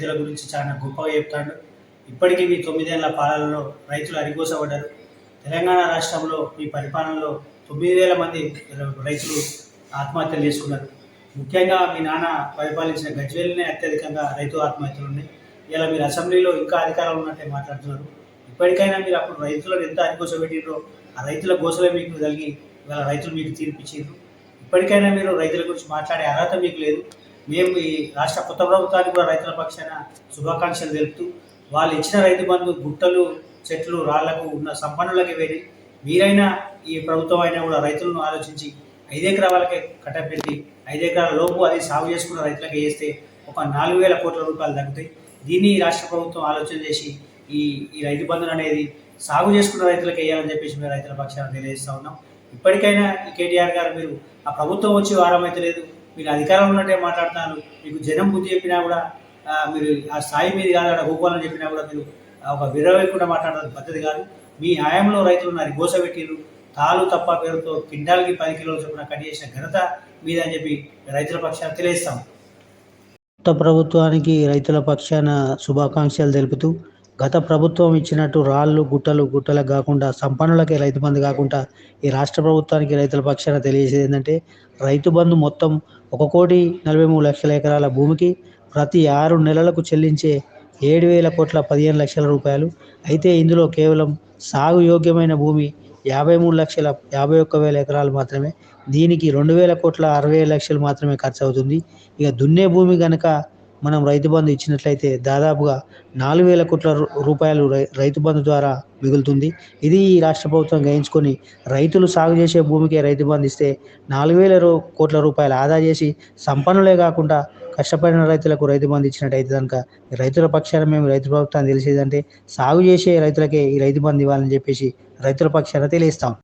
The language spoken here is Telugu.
రైతుల గురించి చాలా గొప్పగా చెప్తాడు. ఇప్పటికీ మీ తొమ్మిదేళ్ళ పాలనలో రైతులు అరిగోసపడ్డారు తెలంగాణ రాష్ట్రంలో మీ పరిపాలనలో తొమ్మిది వేల మంది రైతులు ఆత్మహత్యలు చేసుకున్నారు. ముఖ్యంగా మీ నాన్న పరిపాలించిన గజ్వేల్నే అత్యధికంగా రైతు ఆత్మహత్యలు ఉన్నాయి. ఇలా మీరు అసెంబ్లీలో ఇంకా అధికారంలో ఉన్నట్టే మాట్లాడుతున్నారు. ఇప్పటికైనా మీరు అప్పుడు రైతులను ఎంత అరిగోసపెట్టిండ్రో ఆ రైతుల గోసలే మీకు కలిగి ఇవాళ రైతులు మీకు తీర్పిచ్చిండ్రు. ఇప్పటికైనా మీరు రైతుల గురించి మాట్లాడే అర్హత మీకు లేదు. మేము ఈ రాష్ట్ర కొత్త ప్రభుత్వానికి కూడా రైతుల పక్షాన శుభాకాంక్షలు తెలుపుతూ వాళ్ళు ఇచ్చిన రైతు బంధు గుట్టలు చెట్లు రాళ్ళకు ఉన్న సంపన్నులకి వెళ్ళి మీరైనా ఈ ప్రభుత్వం అయినా కూడా రైతులను ఆలోచించి ఐదు ఎకరాలకే కట్టపెట్టి ఐదు ఎకరాల లోపు అది సాగు చేసుకున్న రైతులకు వేస్తే ఒక నాలుగు వేల కోట్ల రూపాయలు తగ్గుతాయి. దీన్ని రాష్ట్ర ప్రభుత్వం ఆలోచన చేసి ఈ ఈ రైతు బంధులు అనేది సాగు చేసుకున్న రైతులకు వేయాలని చెప్పేసి మేము రైతుల పక్షాన తెలియజేస్తూ ఉన్నాం. ఇప్పటికైనా ఈ కేటీఆర్ గారు మీరు ఆ ప్రభుత్వం వచ్చి వారం అయితే లేదు. మీరు అధికారంలో ఉన్నట్టే మాట్లాడుతున్నారు. మీకు జనం బుద్ధి చెప్పినా కూడా మీరు ఆ స్థాయి మీద కాదు అక్కడ గోపాలని చెప్పినా కూడా మీరు ఒక విరవేయకుండా మాట్లాడడం పద్ధతి కాదు. మీ హయాంలో రైతులు ఉన్నారు గోసబెట్టిరు తాలు తప్ప పేరుతో కిండాలకి పది కిలోలు చొప్పున కట్ చేసిన ఘనత మీద అని చెప్పి రైతుల పక్షాన తెలియజేస్తాం. కొత్త ప్రభుత్వానికి రైతుల పక్షాన శుభాకాంక్షలు తెలుపుతూ గత ప్రభుత్వం ఇచ్చినట్టు రాళ్ళు గుట్టలు గుట్టలకు కాకుండా సంపన్నులకే రైతు బంధు కాకుండా ఈ రాష్ట్ర ప్రభుత్వానికి రైతుల పక్షాన తెలియజేసేది ఏంటంటే రైతు బంధు మొత్తం ఒక కోటి నలభై మూడు లక్షల ఎకరాల భూమికి ప్రతి ఆరు నెలలకు చెల్లించే ఏడు వేల కోట్ల పదిహేను లక్షల రూపాయలు. అయితే ఇందులో కేవలం సాగు యోగ్యమైన భూమి యాభై మూడు లక్షల యాభై ఒక్క వేల ఎకరాలు మాత్రమే. దీనికి రెండు వేల కోట్ల అరవై లక్షలు మాత్రమే ఖర్చు అవుతుంది ఇక దున్నే భూమి కనుక మనం రైతు బంధు ఇచ్చినట్లయితే దాదాపుగా నాలుగు వేల కోట్ల రూపాయలు రై- రైతు బంధు ద్వారా మిగులుతుంది. ఇది ఈ రాష్ట్ర ప్రభుత్వం గ్రహించుకొని రైతులు సాగు చేసే భూమికే రైతు బంధు ఇస్తే నాలుగు వేల కోట్ల రూపాయలు ఆదా చేసి సంపన్నులే కాకుండా కష్టపడిన రైతులకు రైతు బంధు ఇచ్చినట్టయితే కనుక రైతుల పక్షాన మేము రైతు ప్రభుత్వాన్ని తెలిసేదంటే సాగు చేసే రైతులకే ఈ రైతు బంధు ఇవ్వాలని చెప్పేసి రైతుల పక్షాన తెలియస్తాం